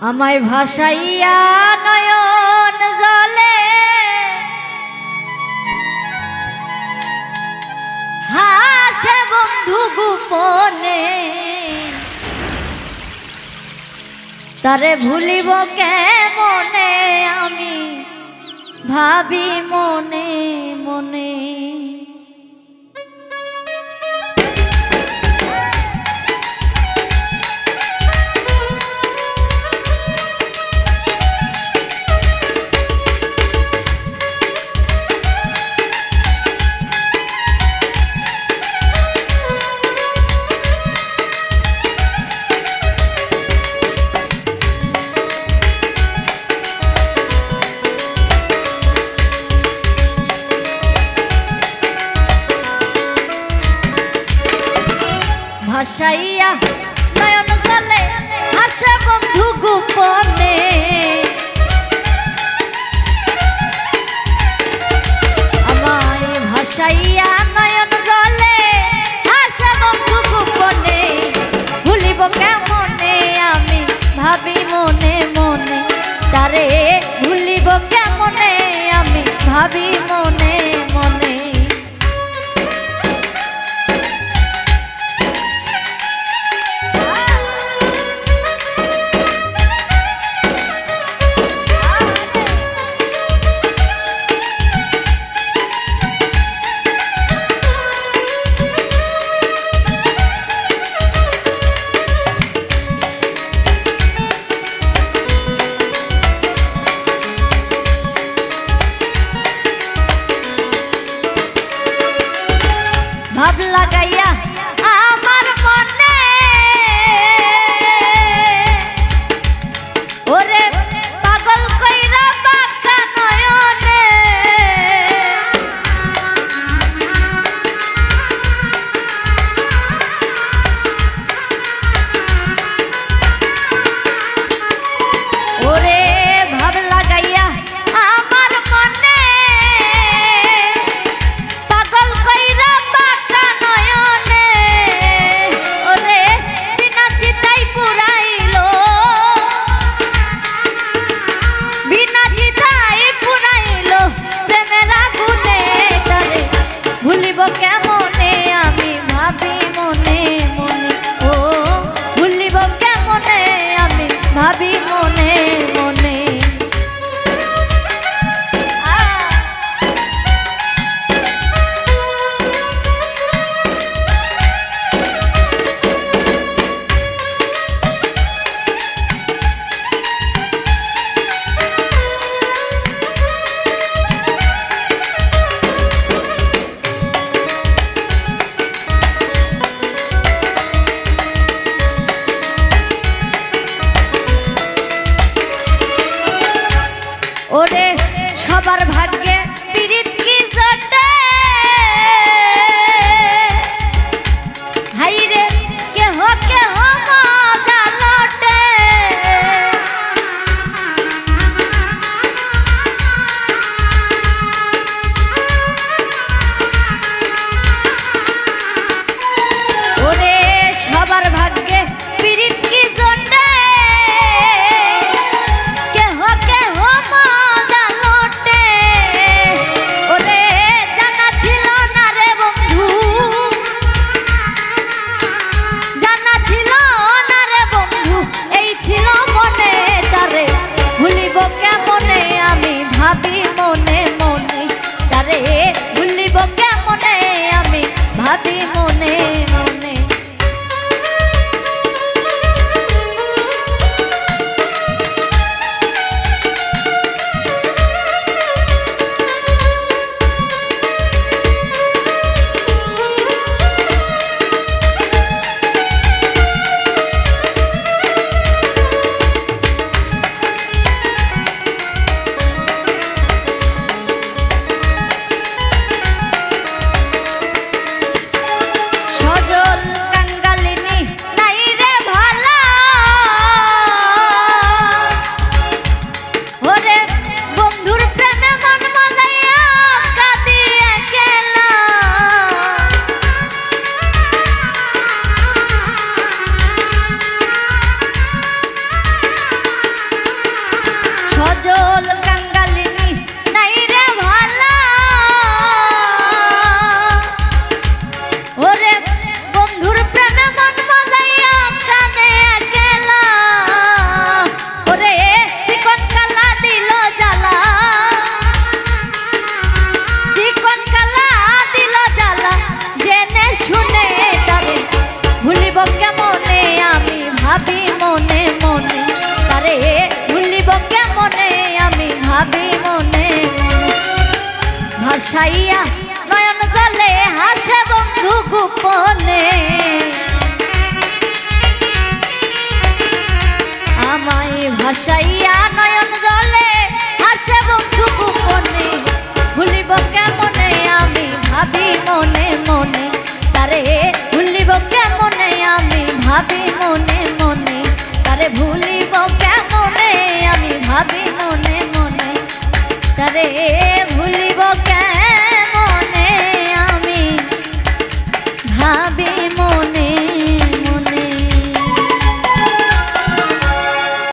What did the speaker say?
আমায় ভাসাইয়া নয়ন জলে। হাসে বন্ধু গোপনে। তারে ভুলিব কে মনে আমি? ভাবি মনে মনে। Xaia. घाट রাতে মন ভাসাইয়া নয়ন জলে হাসে বন্ধু গোপনে। আমায় ভাসাইয়া নয়ন জলে হাসে বন্ধু গোপনে। ভুলিব কেমনে আমি ভাবি মনে মনে। তারে ভুলিব কেমনে আমি ভাবি